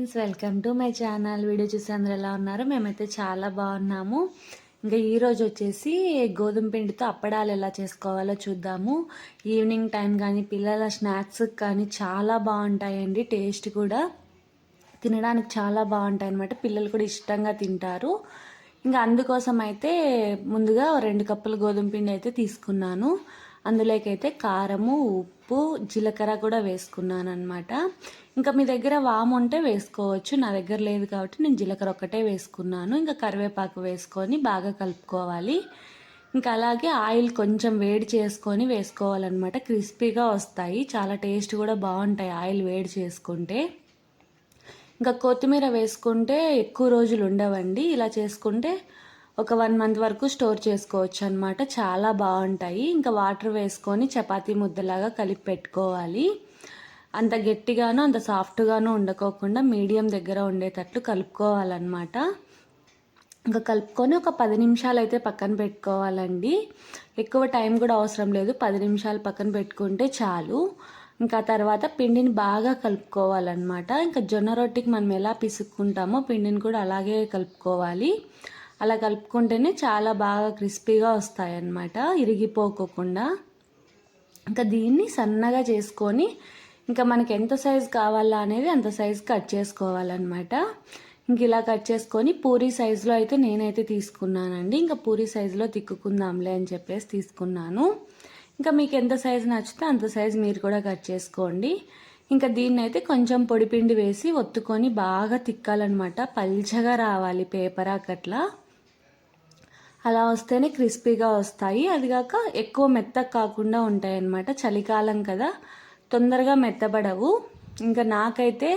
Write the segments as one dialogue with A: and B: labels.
A: Friends welcome to my channel. Video చూసి అందరు ఎలా ఉన్నారు మేమైతే చాలా బాగున్నాము. ఇంకా ఈరోజు వచ్చేసి గోధుమ పిండితో అప్పడాలు ఎలా చేసుకోవాలో చూద్దాము. ఈవినింగ్ టైం కానీ పిల్లల స్నాక్స్ కానీ చాలా బాగుంటాయండి టేస్ట్ కూడా. తినడానికి చాలా బాగుంటాయి అనమాట పిల్లలు కూడా ఇష్టంగా తింటారు. ఇంకా అందుకోసం అయితే ముందుగా రెండు కప్పులు గోధుమ పిండి అయితే తీసుకున్నాను. అందులోకైతే కారము ఉప్పు జీలకర్ర కూడా వేసుకున్నాను అనమాట ఇంకా మీ దగ్గర వాము ఉంటే వేసుకోవచ్చు. నా దగ్గర లేదు కాబట్టి నేను జీలకర్ర ఒక్కటే వేసుకున్నాను. ఇంకా కరివేపాకు వేసుకొని బాగా కలుపుకోవాలి. ఇంకా అలాగే ఆయిల్ కొంచెం వేడి చేసుకొని వేసుకోవాలన్నమాట. క్రిస్పీగా వస్తాయి. చాలా టేస్ట్ కూడా బాగుంటాయి ఆయిల్ వేడి చేసుకుంటే. ఇంకా కొత్తిమీర వేసుకుంటే ఎక్కువ రోజులు ఉండవండి. ఇలా చేసుకుంటే ఒక వన్ మంత్ వరకు స్టోర్ చేసుకోవచ్చు అనమాట చాలా బాగుంటాయి. ఇంకా వాటర్ వేసుకొని చపాతీ ముద్దలాగా కలిపి పెట్టుకోవాలి. అంత గట్టిగాను అంత సాఫ్ట్గాను ఉండకోకుండా మీడియం దగ్గర ఉండేటట్లు కలుపుకోవాలన్నమాట. ఇంకా కలుపుకొని ఒక పది నిమిషాలు అయితే పక్కన పెట్టుకోవాలండి. ఎక్కువ టైం కూడా అవసరం లేదు. పది నిమిషాలు పక్కన పెట్టుకుంటే చాలు. ఇంకా తర్వాత పిండిని బాగా కలుపుకోవాలన్నమాట. ఇంకా జొన్న రొట్టికి మనం ఎలా పిసుక్కుంటామో పిండిని కూడా అలాగే కలుపుకోవాలి. అలా కలుపుకుంటేనే చాలా బాగా క్రిస్పీగా వస్తాయి అన్నమాట ఇరిగిపోకోకుండా. ఇంకా దీన్ని సన్నగా చేసుకొని ఇంకా మనకి ఎంత సైజు కావాలా అనేది అంత సైజు కట్ చేసుకోవాలన్నమాట. ఇంక ఇలా కట్ చేసుకొని పూరి సైజులో అయితే నేనైతే తీసుకున్నానండి. ఇంకా పూరి సైజులో తిక్కుకుందాంలే అని చెప్పేసి తీసుకున్నాను. ఇంకా మీకు ఎంత సైజు నచ్చితే అంత సైజు మీరు కూడా కట్ చేసుకోండి. ఇంకా దీన్ని అయితే కొంచెం పొడిపిండి వేసి ఒత్తుకొని బాగా తిక్కాలన్నమాట. పల్చగా రావాలి పేపర్ అక్కట్లా అలా వస్తేనే క్రిస్పీగా వస్తాయి. అది కాక ఎక్కువ మెత్తగా కాకుండా ఉంటాయి అన్నమాట చలికాలం కదా. తొందరగా మెత్తబడవు. ఇంకా నాకైతే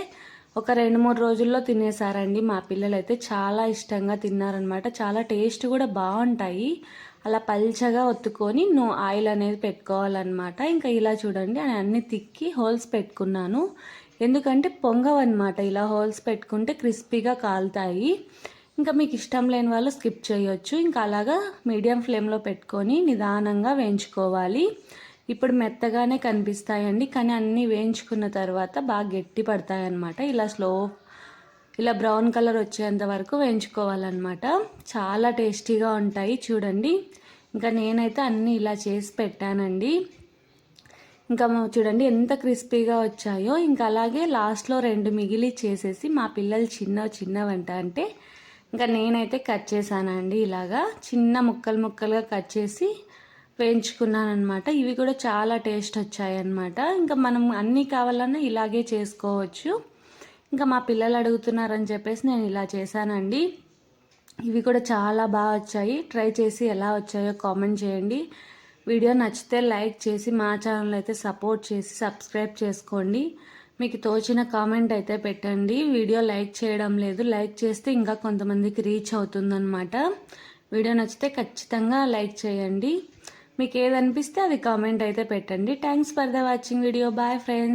A: ఒక రెండు మూడు రోజుల్లో తినేసారండి మా పిల్లలు అయితే చాలా ఇష్టంగా తిన్నారనమాట చాలా టేస్ట్ కూడా బాగుంటాయి. అలా పల్చగా ఒత్తుకొని నువ్వు ఆయిల్ అనేది పెట్టుకోవాలన్నమాట. ఇంకా ఇలా చూడండి అని అన్ని తిక్కి హోల్స్ పెట్టుకున్నాను. ఎందుకంటే పొంగవన్నమాట. ఇలా హోల్స్ పెట్టుకుంటే క్రిస్పీగా కాలుతాయి. ఇంకా మీకు ఇష్టం లేని వాళ్ళు స్కిప్ చేయొచ్చు. ఇంకా అలాగా మీడియం ఫ్లేమ్లో పెట్టుకొని నిదానంగా వేయించుకోవాలి. ఇప్పుడు మెత్తగానే కనిపిస్తాయండి కానీ అన్నీ వేయించుకున్న తర్వాత బాగా గట్టి పడతాయి అన్నమాట ఇలా స్లో ఇలా బ్రౌన్ కలర్ వచ్చేంత వరకు వేయించుకోవాలన్నమాట. చాలా టేస్టీగా ఉంటాయి చూడండి. ఇంకా నేనైతే అన్నీ ఇలా చేసి పెట్టానండి. ఇంకా చూడండి ఎంత క్రిస్పీగా వచ్చాయో. ఇంకా అలాగే లాస్ట్లో రెండు మిగిలి చేసేసి మా పిల్లలు చిన్న చిన్నవంట అంటే ఇంకా నేనైతే కట్ చేశానండి ఇలాగా. చిన్న ముక్కలు ముక్కలుగా కట్ చేసి వేయించుకున్నాను అనమాట ఇవి కూడా చాలా టేస్ట్ వచ్చాయి అనమాట ఇంకా మనం అన్నీ కావాలన్నా ఇలాగే చేసుకోవచ్చు. ఇంకా మా పిల్లలు అడుగుతున్నారని చెప్పేసి నేను ఇలా చేశానండి. ఇవి కూడా చాలా బాగా వచ్చాయి. ట్రై చేసి ఎలా వచ్చాయో కామెంట్ చేయండి. వీడియో నచ్చితే లైక్ చేసి మా ఛానల్ అయితే సపోర్ట్ చేసి సబ్స్క్రైబ్ చేసుకోండి. మీకు తోచిన కామెంట్ అయితే పెట్టండి. వీడియో లైక్ చేయడం లేదు. లైక్ చేస్తే ఇంకా కొంతమందికి రీచ్ అవుతుందన్నమాట. వీడియో నచ్చితే ఖచ్చితంగా లైక్ చేయండి. మీకు ఏదనిపిస్తే అది కామెంట్ అయితే పెట్టండి. Thanks for the watching video bye friends